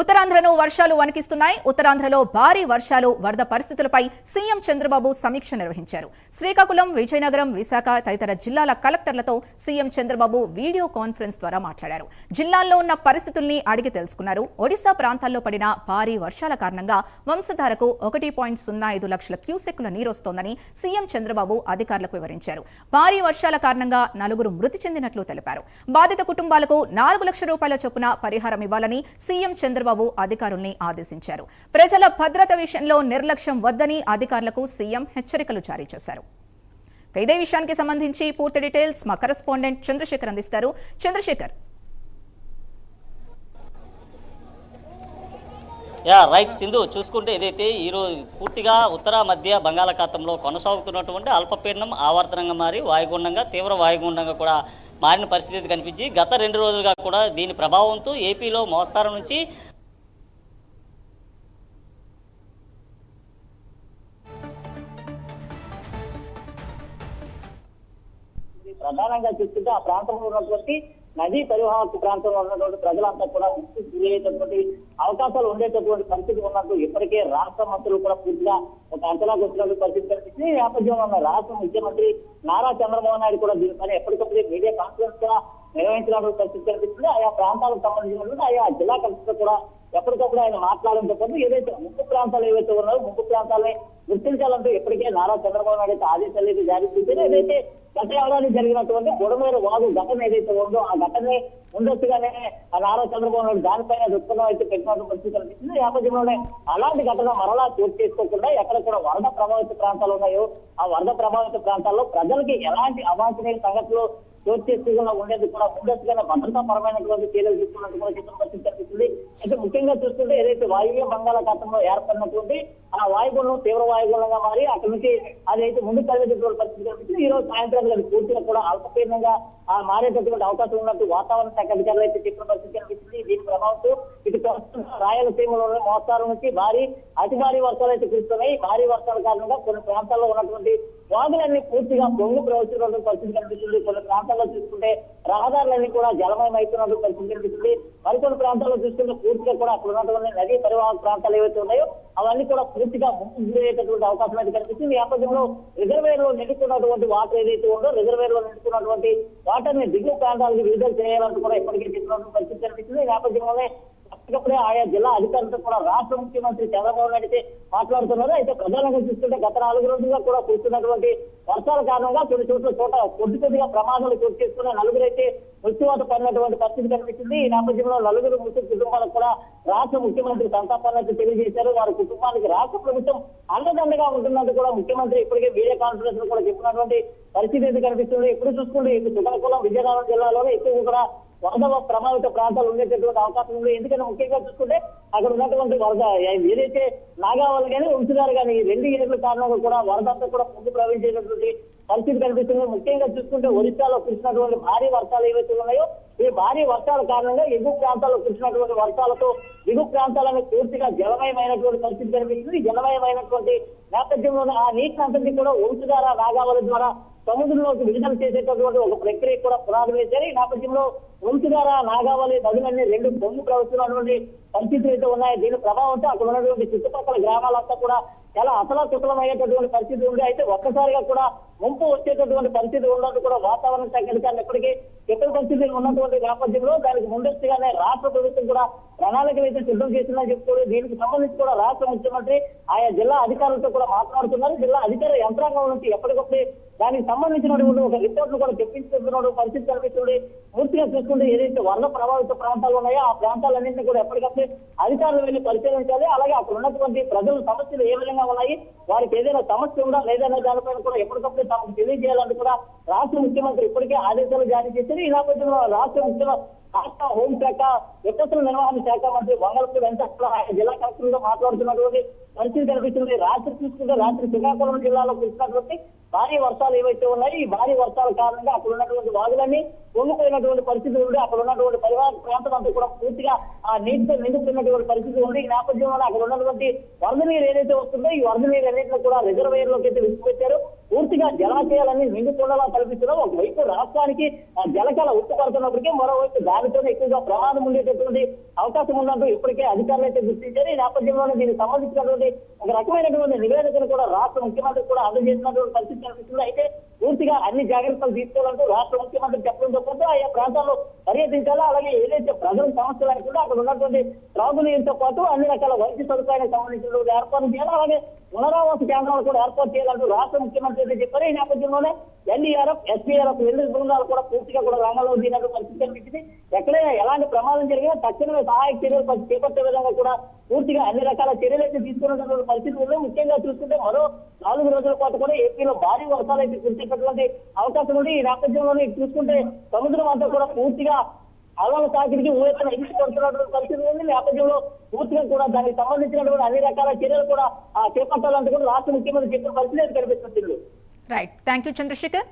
ఉత్తరాంధ్రను వర్షాలు వణికిస్తున్నాయి. ఉత్తరాంధ్రలో భారీ వర్షాలు వరద పరిస్థితులపై సీఎం చంద్రబాబు సమీక్ష నిర్వహించారు. శ్రీకాకుళం విజయనగరం విశాఖ తదితర జిల్లాల కలెక్టర్లతో సీఎం చంద్రబాబు వీడియో కాన్ఫరెన్స్ ద్వారా మాట్లాడారు. జిల్లాల్లో ఉన్న పరిస్థితుల్ని అడిగి తెలుసుకున్నారు. ఒడిశా ప్రాంతాల్లో పడిన భారీ వర్షాల కారణంగా వంశధారకు ఒకటి పాయింట్ సున్నా ఐదు లక్షల క్యూసెక్కుల నీరొస్తోందని సీఎం చంద్రబాబు అధికారులకు వివరించారు. భారీ వర్షాల కారణంగా నలుగురు మృతి చెందినట్లు తెలిపారు. బాధిత కుటుంబాలకు నాలుగు లక్షల రూపాయల చొప్పున పరిహారం ఇవ్వాలని సీఎం చంద్రబాబు అధికారుల్ని ఆదేశించారు. ప్రజల భద్రత విషయంలో నిర్లక్ష్యం వద్దని అధికారులకు సీఎం హెచ్చరికలు జారీ చేశారు. ఇదే విషయానికి సంబంధించి పూర్తి డీటెయిల్స్ మా కరెస్పాండెంట్ చంద్రశేఖర్ అందిస్తారు. చంద్రశేఖర్. యా రైట్ సింధు చూసుకుంటే ఏదైతే ఈరోజు పూర్తిగా ఉత్తర మధ్య బంగాళాఖాతంలో కొనసాగుతున్నటువంటి అల్పపీడనం ఆవర్తనంగా మారి వాయుగుండంగా తీవ్ర వాయుగుండంగా కూడా మారిన పరిస్థితి కనిపించి గత రెండు రోజులుగా కూడా దీని ప్రభావంతో ఏపీలో మోస్తారు నుంచి ప్రధానంగా చూస్తుంటే ఆ ప్రాంతంలో ఉన్నటువంటి నదీ పరివాహక ప్రాంతంలో ఉన్నటువంటి ప్రజలంతా కూడా ముక్తి గురయ్యేటటువంటి అవకాశాలు ఉండేటటువంటి పరిస్థితి ఉన్నట్టు ఇప్పటికే రాష్ట్ర మంత్రులు కూడా పూర్తిగా ఒక అంచనాకు వచ్చినటువంటి పరిస్థితి కనిపిస్తుంది. ఈ నేపథ్యంలో ఉన్న రాష్ట్ర ముఖ్యమంత్రి నారా చంద్రబాబు నాయుడు కూడా దీనిపైన ఎప్పటికప్పుడు మీడియా కాన్ఫరెన్స్ కూడా నిర్వహించినటువంటి పరిస్థితి కనిపిస్తుంది. ఆయా ప్రాంతాలకు సంబంధించినటువంటి ఆయా జిల్లా కలెక్టర్ కూడా ఎప్పటికప్పుడు ఆయన మాట్లాడడంతో పాటు ఏదైతే ముంపు ప్రాంతాలు ఏవైతే ఉన్నాయో ముంపు ప్రాంతాలని గుర్తించాలంటూ ఇప్పటికే నారా చంద్రబాబు నాయుడు అయితే ఆదేశాలు అయితే జారీ చేశారు. ఏదైతే గత ఏడాది జరిగినటువంటి బుడమేరు వాగు ఘటన ఏదైతే ఉందో ఆ ఘటనే ముందస్తుగానే ఆ నారా చంద్రబాబు నాయుడు దానిపైన దృక్పథం అయితే పెట్టినటువంటి పరిస్థితి కనిపిస్తుంది. నేపథ్యంలోనే అలాంటి ఘటన మరలా చోటు చేసుకోకుండా ఎక్కడ వరద ప్రభావిత ప్రాంతాలు ఉన్నాయో ఆ వరద ప్రభావిత ప్రాంతాల్లో ప్రజలకి ఎలాంటి అవాంఛనీయ సంగతులు చోటు చేసుకోకుండా ఉండేది కూడా ముందస్తుగానే భద్రతా పరమైనటువంటి చర్యలు తీసుకున్నట్టు కూడా చెప్పిన పరిస్థితి కనిపిస్తుంది. అయితే ముఖ్యంగా చూస్తుంటే ఏదైతే వాయువ్య బంగాళాఖాతంలో ఏర్పడినటువంటి ఆ వాయుగుణం తీవ్ర వాయుగుణంగా మారి అక్కడి నుంచి అది అయితే ముందు కలిగేటటువంటి పరిస్థితి కనిపిస్తుంది. ఈ రోజు సాయంత్రం అది పూర్తిగా కూడా అల్పపీడనంగా మారేటటువంటి అవకాశం ఉన్నట్టు వాతావరణ శాఖ అధికారులు అయితే చెప్పిన పరిస్థితి కనిపిస్తుంది. దీని ప్రభావంతో ఇటు ప్రస్తుతం రాయలసీమలోని మోస్తారు నుంచి భారీ అతి భారీ వర్షాలు అయితే కురుస్తున్నాయి. భారీ వర్షాల కారణంగా కొన్ని ప్రాంతాల్లో ఉన్నటువంటి వాగులన్నీ పూర్తిగా పొంగు ప్రవహిస్తున్నటువంటి పరిస్థితి కనిపిస్తుంది. కొన్ని ప్రాంతాల్లో చూసుకుంటే రహదారులన్నీ కూడా జలమయం అవుతున్నట్టు పరిస్థితి కనిపిస్తుంది. మరికొన్ని ప్రాంతాల్లో చూసుకుంటే పూర్తిగా కూడా అక్కడ ఉన్నటువంటి నదీ పరివాహక ప్రాంతాలు ఏవైతే ఉన్నాయో అవన్నీ కూడా పూర్తిగా ముంపు అవకాశం అయితే కనిపిస్తుంది. నేపథ్యంలో రిజర్వేర్లో నిండుకున్నటువంటి వాటర్ ఏదైతే ఉందో రిజర్వేర్లో నిండుకున్నటువంటి వాటర్ని దిగువ ప్రాంతాలకు విడుదల చేయాలంటూ కూడా ఇప్పటికే చెప్పినటువంటి పరిస్థితి కనిపిస్తుంది. నేపథ్యంలోనే అప్పటికప్పుడే ఆయా జిల్లా అధికారులతో కూడా రాష్ట్ర ముఖ్యమంత్రి చంద్రబాబు నాయుడు అయితే మాట్లాడుతున్నారు. అయితే ప్రధానంగా చూస్తుంటే గత నాలుగు రోజులుగా కూడా కూర్చున్నటువంటి వర్షాల కారణంగా కొన్ని చోట్ల చోట కొద్ది కొద్దిగా ప్రమాదాలు చోటు చేసుకున్న నలుగురు అయితే మృత్యువాత పడినటువంటి పరిస్థితి కనిపించింది ఈ నేపథ్యంలో నలుగురు మృతి కుటుంబాలకు కూడా రాష్ట్ర ముఖ్యమంత్రి సంతాపాన్ని తెలియజేశారు. వారి కుటుంబానికి రాష్ట్ర ప్రభుత్వం అండదండగా ఉంటున్నట్టు కూడా ముఖ్యమంత్రి ఇప్పటికే వీడియో కాన్ఫరెన్స్లో కూడా చెప్పినటువంటి పరిస్థితి అయితే కనిపిస్తుంది. ఇప్పుడు చూసుకుంటే ఇటు శ్రీకాకుళం విజయనగరం జిల్లాలోనే ఎక్కువ కూడా వరద ప్రభావిత ప్రాంతాలు ఉండేటటువంటి అవకాశం ఉంది. ఎందుకంటే ముఖ్యంగా చూసుకుంటే అక్కడ ఉన్నటువంటి వరద ఏదైతే నాగావళి కానీ ఉంచుదారు కానీ ఈ రెండు ఏళ్ళ కారణంగా కూడా వరద అంతా కూడా ముందు ప్రవహించేటటువంటి పరిస్థితి కనిపిస్తుంది. ముఖ్యంగా చూసుకుంటే ఒరిస్సాలో కురిసినటువంటి భారీ వర్షాలు ఏవైతే ఉన్నాయో ఈ భారీ వర్షాల కారణంగా ఎగువ ప్రాంతాల్లో కురిసినటువంటి వర్షాలతో దిగువ ప్రాంతాలను పూర్తిగా జలమయమైనటువంటి పరిస్థితి కనిపిస్తుంది. జలమయమైనటువంటి నేపథ్యంలో ఆ నీటి అంతటి కూడా ఉంచుదార నాగావళి ద్వారా సముద్రంలోకి విడుదల చేసేటటువంటి ఒక ప్రక్రియ కూడా పునాది వేశారు ఈ నేపథ్యంలో ఒంచు నాగావళి నదులన్నీ రెండు పొంగు ప్రవహిస్తున్నటువంటి పరిస్థితులు అయితే ఉన్నాయి. దీని ప్రభావంతో అక్కడ ఉన్నటువంటి చుట్టుపక్కల గ్రామాలంతా కూడా చాలా అసలాకుతలం అయ్యేటటువంటి పరిస్థితి ఉంది. అయితే ఒక్కసారిగా కూడా ముంపు వచ్చేటటువంటి పరిస్థితి ఉన్నట్టు కూడా వాతావరణ శాఖ అధికారులు ఇప్పటికీ ఇతర పరిస్థితులు ఉన్నటువంటి నేపథ్యంలో దానికి ముందస్తుగానే రాష్ట్ర ప్రభుత్వం కూడా ప్రణాళికలు అయితే సిద్ధం చేసిందని చెప్పుకోవడం దీనికి సంబంధించి కూడా రాష్ట్ర ముఖ్యమంత్రి ఆయా జిల్లా అధికారులతో కూడా మాట్లాడుతున్నారు. జిల్లా అధికార యంత్రాంగం నుంచి ఎప్పటికప్పుడు దానికి సంబంధించినటువంటి ఒక రిపోర్ట్ కూడా తెప్పించుకుంటున్న పరిస్థితి కల్పిస్తున్నాడు పూర్తిగా చూసుకుంటే ఏదైతే వరద ప్రభావిత ప్రాంతాలు ఉన్నాయో ఆ ప్రాంతాలన్నింటినీ కూడా ఎప్పటికప్పుడు అధికారులు వెళ్ళి పరిశీలించాలి. అలాగే అక్కడ ఉన్నటువంటి ప్రజల సమస్యలు ఏ విధంగా ఉన్నాయి వారికి ఏదైనా సమస్య ఉందా లేదనే దానిపైన కూడా ఎప్పటికప్పుడు తమకు తెలియజేయాలని కూడా రాష్ట్ర ముఖ్యమంత్రి ఇప్పటికే ఆదేశాలు జారీ చేశారు. ఈ నేపథ్యంలో రాష్ట్ర ముఖ్యమంత్రి రాష్ట్ర హోంశాఖ విపత్తుల నిర్వహణ శాఖ మంత్రి వంగలపూడి వెంకటేశ్వర ఆయన జిల్లా కలెక్టర్ మాట్లాడుతున్నటువంటి పరిస్థితి కనిపిస్తుంది. రాత్రి చూసుకుంటే రాత్రి శ్రీకాకుళం జిల్లాలో కురిసినటువంటి భారీ వర్షాలు ఏవైతే ఉన్నాయి ఈ భారీ వర్షాల కారణంగా అక్కడ ఉన్నటువంటి వాగులన్నీ పొంగిపోయినటువంటి పరిస్థితి ఉంది అక్కడ ఉన్నటువంటి పరివార ప్రాంతం అంతా కూడా పూర్తిగా ఆ నీటితో నిండిపోయినటువంటి పరిస్థితి ఉంది ఈ నేపథ్యంలో అక్కడ ఉన్నటువంటి వరద నీరు ఏదైతే వస్తుందో ఈ వరద నీరు అన్నింటిలో కూడా రిజర్వేయర్లోకి అయితే విసిపెట్టారు పూర్తిగా జలాశయాలన్నీ నిండుతుండలా కల్పిస్తున్నాం ఒకవైపు రాష్ట్రానికి ఆ జలకళ ఉట్టుపడుతున్నప్పటికీ మరోవైపు దానితోనే ఎక్కువగా ప్రమాదం ఉండేటటువంటి అవకాశం ఉన్నట్టు ఇప్పటికే అధికారులు అయితే గుర్తించారు. ఈ నేపథ్యంలోనే దీనికి సంబంధించినటువంటి ఒక రకమైనటువంటి నివేదికను కూడా రాష్ట్ర ముఖ్యమంత్రి కూడా అందజేసినటువంటి పరిస్థితి అయితే పూర్తిగా అన్ని జాగ్రత్తలు తీసుకోవాలంటూ రాష్ట్ర ముఖ్యమంత్రి చెప్పడంతో పాటు ఆయా ప్రాంతాల్లో పర్యటించాలా? అలాగే ఏదైతే ప్రజల సమస్యలు అనుకుంటే అక్కడ ఉన్నటువంటి త్రాగునీరుతో పాటు అన్ని రకాల వైద్య సదుపాయాలకు సంబంధించినటువంటి ఏర్పాటు చేయాలి? అలాగే పునరావాస కేంద్రాలు కూడా ఏర్పాటు చేయాలంటూ రాష్ట్ర ముఖ్యమంత్రి అయితే చెప్పారు. ఈ నేపథ్యంలోనే ఎన్డీఆర్ఎఫ్ ఎస్పీఆర్ఎఫ్ రెండు బృందాలు కూడా పూర్తిగా కూడా రంగంలో దిగినట్టు పరిస్థితి కనిపించింది. ఎక్కడైనా ఎలాంటి ప్రమాదం జరిగినా తక్షణమే సహాయక చర్యలు చేపట్టే విధంగా కూడా పూర్తిగా అన్ని రకాల చర్యలు అయితే తీసుకున్నటువంటి పరిస్థితి ఉంది. ముఖ్యంగా చూస్తుంటే మరో నాలుగు రోజుల పాటు కూడా ఏపీలో భారీ వర్షాలు అయితే కురిసేటటువంటి అవకాశం ఉంది ఈ నేపథ్యంలోనే చూసుకుంటే సముద్రం అంతా కూడా పూర్తిగా అలల తాకిడికి ఊరెత్తున ఎగిసి పడుతున్నటువంటి పరిస్థితి ఉంది. నేపథ్యంలో పూర్తిగా కూడా దానికి సంబంధించినటువంటి అన్ని రకాల చర్యలు కూడా చేపట్టాలంటే కూడా రాష్ట్ర ముఖ్యమంత్రి చెప్పిన పరిస్థితి కనిపిస్తుంది. Right thank you Chandrasekhar